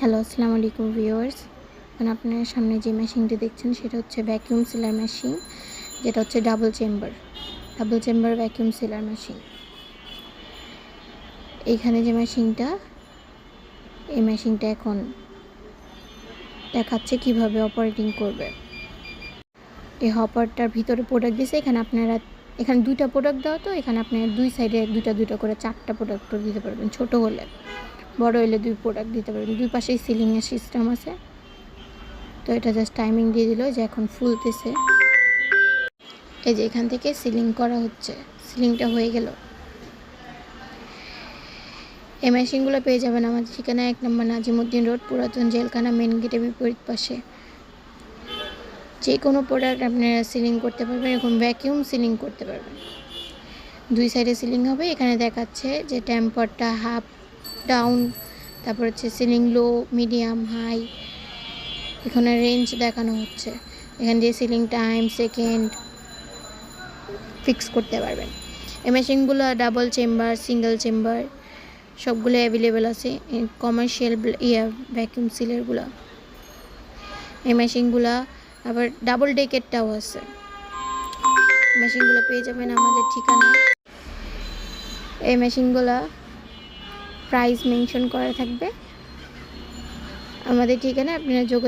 Hello, আসসালামু আলাইকুম viewers. এখন আপনার সামনে যে মেশিনটি দেখছেন, সেটা হচ্ছে ভ্যাকিউম সিলার মেশিন যেটা হচ্ছে double chamber double chamber vacuum sealer machine এইখানে যে মেশিনটা এই মেশিনটা এখন দেখাচ্ছে কীভাবে অপারেটিং করবে। এই হপারটার ভিতরে প্রোডাক্ট দিয়েছে এখানে আপনারা, এখানে দুইটা প্রোডাক্ট দেওয়া তো, এখানে আপনারা দুই সাইডে দুইটা দুইটা করে চারটা প্রোডাক্ট দিতে পারবেন, ছোট হলে। বড় হলে দুই প্রোডাক্ট দিতে পারবেন। দুই পাশেই সিলিংয়ের সিস্টেম আছে। তো এটা জাস্ট টাইমিং দিয়ে দিল যে এখন ফুলতেছে। এই যে এখান থেকে সিলিং করা হচ্ছে। সিলিংটা হয়ে গেল। এই মেশিনগুলো পেয়ে যাবেন আমাদের ঠিকানা এক নম্বর নাজিমুদ্দিন রোড, পুরাতন জেলখানা মেন গেটের বিপরীত পাশে। যে কোনো প্রোডাক্ট আপনারা সিলিং করতে পারবেন, এরকম ভ্যাকিউম সিলিং করতে পারবেন। দুই সাইডে সিলিং হবে। এখানে দেখাচ্ছে যে টেম্পারটা হাফ ডাউন তারপর হচ্ছে সিলিং লো মিডিয়াম হাই এখানে রেঞ্জ দেখানো হচ্ছে। এখান দিয়ে সিলিং টাইম সেকেন্ড ফিক্স করতে পারবেন। এই মেশিনগুলো ডাবল চেম্বার সিঙ্গেল চেম্বার সবগুলো অ্যাভেলেবেল আছে। কমার্শিয়াল ইয়া ভ্যাকিউম সিলারগুলো এই মেশিনগুলো আবার ডাবল ডেকেরটাও আছে। মেশিনগুলো পেয়ে যাবেন আমাদের ঠিকানায়। এই মেশিনগুলো প্রাইস মেনশন করা থাকবে। আমাদের ঠিকানা আপনারা যোগাযোগ